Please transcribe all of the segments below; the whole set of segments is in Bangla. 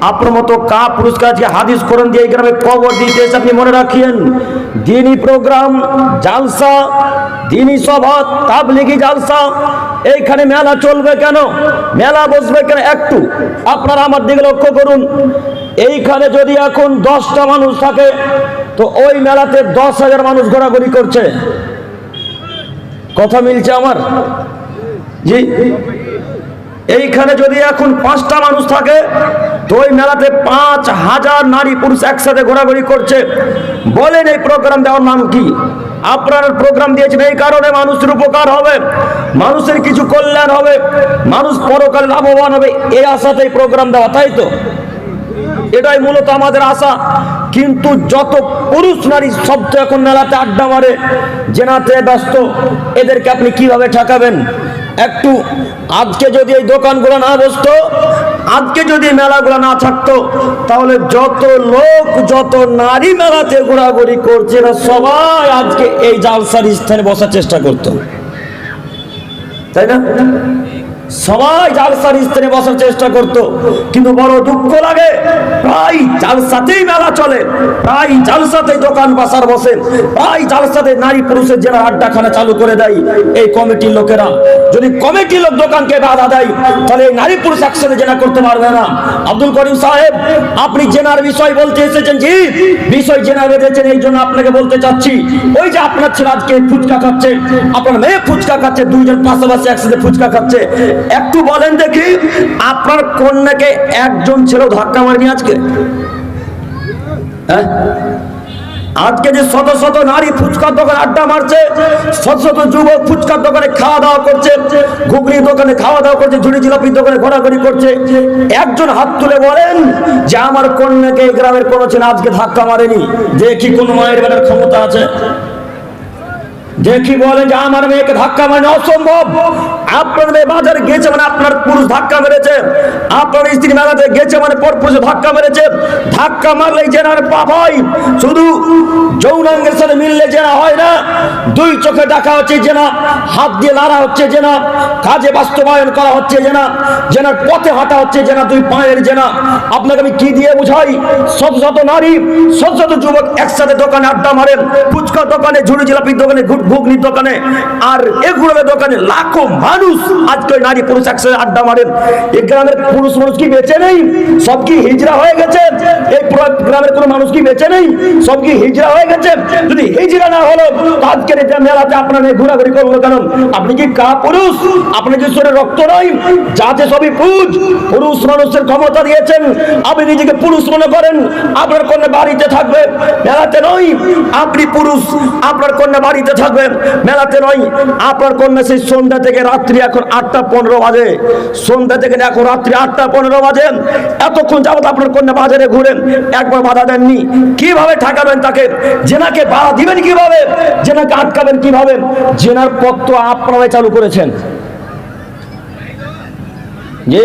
আপনার মতো কা পুরস্কার আজকে হাদিস করেন দিয়ে এই গ্রামে কবর দিতে আপনি মনে রাখিয়েন, দিনই প্রোগ্রাম, জালসা, দিনই সভা, তাবলিগি জালসা, এইখানে মেলা চলবে কেন? মেলা বসবে কেন? একটু আপনারা আমার দিকে লক্ষ্য করুন। এইখানে যদি এখন দশটা মানুষ থাকে, তো ওই মেলাতে দশ হাজার মানুষ ঘোরাঘুরি করছে। কথা মিলছে আমার? জি। এইখানে যদি এখন পাঁচটা মানুষ থাকে তো ওই মেলাতে পাঁচ হাজার নারী পুরুষ একসাথে ঘোরাঘুরি করছে। বলেন এই প্রোগ্রাম দেওয়ার নাম কি? আপনার প্রোগ্রাম দিয়েছেন, এই কারণে মানুষের উপকার হবে, মানুষের কিছু কল্যাণ হবে, মানুষ পরকালে লাভবান হবে, এই আশাতেই প্রোগ্রাম দেওয়া, তাই তো? এটাই মূলত আমাদের আশা। কিন্তু যত পুরুষ নারী শব্দ এখন মেলাতে আড্ডা মারে, জেনাতে ব্যস্ত, এদেরকে আপনি কীভাবে ঠেকাবেন? একটু আজকে যদি এই দোকানগুলো না বসতো আজকে যদি মেলাগুলো না থাকতো, তাহলে যত লোক, যত নারী মেলাতে ঘোরাঘুরি করছে এরা সবাই আজকে এই জালসার স্থানে বসার চেষ্টা করতো। তাই না? সবাই জালসার স্থানে বসার চেষ্টা করত, কিন্তু বড় দুঃখ লাগে, প্রায় জালসাতেই মেলা চলে, প্রায় জালসাতেই দোকান বাসার বসে, প্রায় জালসাতে নারী পুরুষের জেনার আড্ডাখানা চালু করে দেয় এই কমিটির লোকেরা। যদি কমিটির লোক দোকানকে বাধা দেয়, তাহলে নারী পুরুষ একসাথে জেনা করতে পারবে না। আব্দুল করিম সাহেব, আপনি জেনার বিষয় বলতে এসেছেন জি? বিষয় জেনা বেঁধেছেন, এই জন্য আপনাকে বলতে চাচ্ছি, ওই যে আপনার ছেলে আজকে ফুচকা খাচ্ছে, আপনার মেয়ে ফুচকা খাচ্ছে, দুইজন পাশাপাশি একসাথে ফুচকা খাচ্ছে, একটু বলেন দেখি, আপনার কন্যাকে একজন ছেলেও ধাক্কা মারেনি আজকে? হ্যাঁ? আজকে যে শত শত নারী ফুচকার দোকানে আড্ডা মারছে, শত শত যুবক ফুচকার দোকানে খাওয়া দাওয়া করছে, ঘুগনির দোকানে খাওয়া দাওয়া করছে, ঝুড়ি জিলাপির দোকানে ঘোরাঘুরি করছে। একজন হাত তুলে বলেন যে, আমার কন্যাকে এই গ্রামের কোনো ছেলে আজকে ধাক্কা মারেনি। যে কি কোনো মায়ের বেলার ক্ষমতা আছে। দেখি বলেন যে আমার মেয়েকে ধাক্কা মানে অসম্ভব। আপনার মেয়ে বাজারে গেছে মানে আপনার পুরুষ ধাক্কা মেরেছে। আপনার স্ত্রী মেলাতে গেছে মানে পর পুরুষ ধাক্কা মেরেছে। ধাক্কা মারলেই জেনার পাপ হয়। শুধু যৌনাঙ্গের সাথে মিললে জেনা হয় না। দুই চোখে দেখা হচ্ছে জেনা হাত দিয়ে লাড়া হচ্ছে জেনা কাজে বাস্তবায়ন করা হচ্ছে জেনা জেনার পথে হাঁটা হচ্ছে জেনা দুই পায়ের জেনা আপনাকে আমি কি দিয়ে বুঝাই? শত শত নারী শত শত যুবক একসাথে দোকানে আড্ডা মারেন, ফুচকা দোকানে, ঝুড়ি জিলাপির দোকানে ঘুট ঘুগনির দোকানে আর এগুলোর দোকানে লাখো মানুষ আজকে নারী পুরুষ একসাথে আড্ডা মারেন। এ গ্রামের পুরুষ মানুষ কি বেঁচে নেই? সব কি হিজরা হয়ে গেছে? এই গ্রামের কোনো মানুষ কি বেঁচে নেই? সব কি হিজড়া হয়ে গেছে? যদি হিজড়া না হলো মেলাতে আপনার ঘোরাঘুরি করল কেন? আপনি কি কা পুরুষ? আপনি কি শরীরে রক্ত নয় সবই পুজ। পুরুষ মানুষের ক্ষমতা দিয়েছেন। আপনি নিজেকে পুরুষ মনে করেন। আপনার কন্যা বাড়িতে থাকবে, মেলাতে নয় আপনি পুরুষ, আপনার কন্যা বাড়িতে থাকবে, মেলাতে নয় আপনার কন্যা সেই সন্ধ্যা থেকে রাত্রি এখন আটটা পনেরো বাজে। সন্ধ্যা থেকে এখন রাত্রি আটটা পনেরো বাজে। এতক্ষণ যাবত আপনার কন্যা বাজারে ঘুরেন, একবার বাধা দেননি। কীভাবে ঠেকাবেন তাকে? জেনাকে বাধা দিবেন কীভাবে? জেনাকে আটকাবেন কীভাবে? জেনার পথ তো আপনারাই চালু করেছেন। যে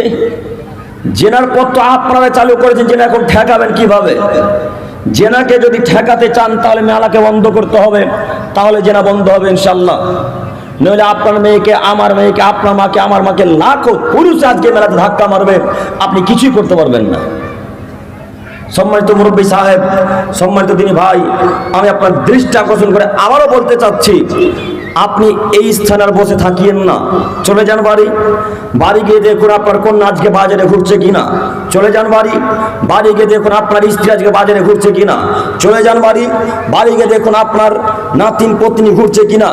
জেনার পথ তো আপনারা চালু করেছেন, জেনা এখন ঠেকাবেন কীভাবে? জেনাকে যদি ঠেকাতে চান, তাহলে মেলাকে বন্ধ করতে হবে। তাহলে জেনা বন্ধ হবে ইনশাল্লাহ নইলে আপনার মেয়েকে, আমার মেয়েকে, আপনার মাকে, আমার মাকে লাখো পুরুষ আজকে মেলাতে ধাক্কা মারবে। আপনি কিছুই করতে পারবেন না। সম্মানিত মুরব্বী সাহেব, সম্মানিত তিনি ভাই, আমি আপনার দৃষ্টি আকর্ষণ করে আবারও বলতে চাচ্ছি, আপনি এই স্থানে আর বসে থাকিয়েন না। চলে যান বাড়ি। বাড়ি গিয়ে দেখুন আপনার কন্যা আজকে বাজারে ঘুরছে কিনা। চলে যান বাড়ি। বাড়ি গিয়ে দেখুন আপনার স্ত্রী আজকে বাজারে ঘুরছে কিনা। চলে যান বাড়ি। বাড়ি গিয়ে দেখুন আপনার নাতিন পত্নী ঘুরছে কিনা।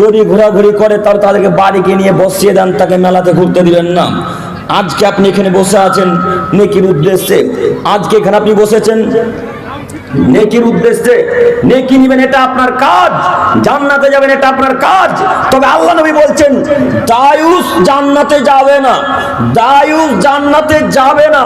যদি ঘোরাঘুরি করে তাহলে তাদেরকে বাড়িকে নিয়ে বসিয়ে দেন, তাকে মেলাতে ঘুরতে দিলেন না। আজকে আপনি এখানে বসে আছেন নেকির উদ্দেশ্যে। আজকে এখানে আপনি বসেছেন নেকির উদ্দেশ্যে। নেকি নিবেন, এটা আপনার কাজ। জান্নাতে যাবেন, এটা আপনার কাজ। তবে আল্লাহ নবী বলছেন, দায়ুস জান্নাতে যাবে না। দায়ুস জান্নাতে যাবে না।